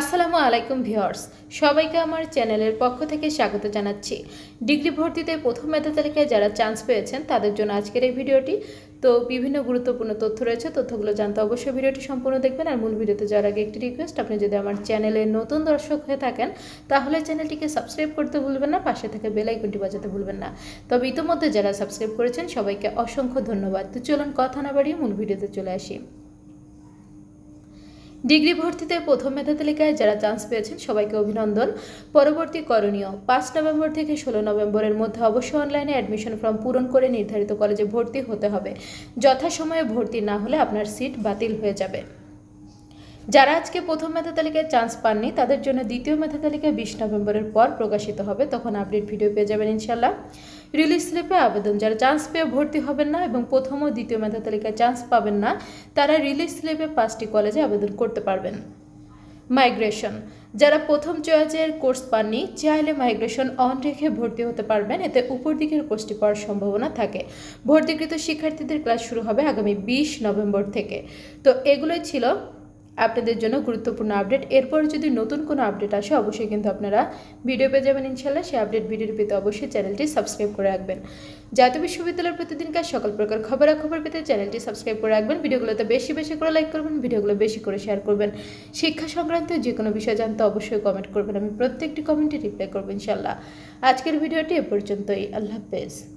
আসসালামু আলাইকুম ভিউয়ার্স, সবাইকে আমার চ্যানেলের পক্ষ থেকে স্বাগত জানাচ্ছি। ডিগ্রি ভর্তিতে প্রথম মেধা তালিকায় যারা চান্স পেয়েছেন, তাদের জন্য আজকের এই ভিডিওটি। তো বিভিন্ন গুরুত্বপূর্ণ তথ্য রয়েছে, তথ্যগুলো জানতে অবশ্যই ভিডিওটি সম্পূর্ণ দেখবেন। আর মূল ভিডিওতে যাওয়ার আগে একটি রিকোয়েস্ট আপনি যদি আমার চ্যানেলে নতুন দর্শক হয়ে থাকেন, তাহলে চ্যানেলটিকে সাবস্ক্রাইব করতে ভুলবেন না, পাশে থেকে বেল আইকনটি বাজাতে ভুলবেন না। তবে ইতিমধ্যে যারা সাবস্ক্রাইব করেছেন, সবাইকে অসংখ্য ধন্যবাদ। তো চলুন কথা না বাড়িয়ে মূল ভিডিওতে চলে আসি। ডিগ্রি ভর্তিতে প্রথম মেধা তালিকায় যারা চান্স পেয়েছেন, সবাইকে অভিনন্দন। পরবর্তী করণীয়, পাঁচ নভেম্বর থেকে ষোলো নভেম্বরের মধ্যে অবশ্যই অনলাইনে অ্যাডমিশন ফর্ম পূরণ করে নির্ধারিত কলেজে ভর্তি হতে হবে। যথাসময়ে ভর্তি না হলে আপনার সিট বাতিল হয়ে যাবে। যারা আজকে প্রথম মেধা তালিকায় চান্স পাননি, তাদের জন্য দ্বিতীয় মেধা তালিকায় বিশ নভেম্বরের পর প্রকাশিত হবে। তখন আপডেট ভিডিও পেয়ে যাবেন ইনশাল্লাহ রিলিজ স্লিপে আবেদন। যারা চান্স পেয়ে ভর্তি হবেন না এবং প্রথম ও দ্বিতীয় মেধা তালিকায় চান্স পাবেন না, তারা রিলিজ স্লিপে পাঁচটি কলেজে আবেদন করতে পারবেন। মাইগ্রেশন যারা প্রথম চয়েসের কোর্স পাননি, চাইলে মাইগ্রেশন অন রেখে ভর্তি হতে পারবেন। এতে উপর দিকের কোর্সটি পাওয়ার সম্ভাবনা থাকে। ভর্তিকৃত শিক্ষার্থীদের ক্লাস শুরু হবে আগামী বিশ নভেম্বর থেকে। তো এগুলোই ছিল আপনাদের জন্য গুরুত্বপূর্ণ আপডেট। এরপর যদি নতুন কোনো আপডেট আসে, অবশ্যই কিন্তু আপনারা ভিডিও পেয়ে যাবেন ইনশাল্লাহ সেই আপডেট ভিডিওটি পেতে অবশ্যই চ্যানেলটি সাবস্ক্রাইব করে রাখবেন। জাতীয় বিশ্ববিদ্যালয়ের প্রতিদিনকার সকল প্রকার খবরাখবর পেতে চ্যানেলটি সাবস্ক্রাইব করে রাখবেন। ভিডিওগুলোতে বেশি বেশি করে লাইক করবেন, ভিডিওগুলো বেশি করে শেয়ার করবেন। শিক্ষা সংক্রান্ত যে কোনো বিষয় জানতে অবশ্যই কমেন্ট করবেন। আমি প্রত্যেকটি কমেন্টে রিপ্লাই করব ইনশাল্লাহ আজকের ভিডিওটি এ পর্যন্তই। আল্লাহ হাফেজ।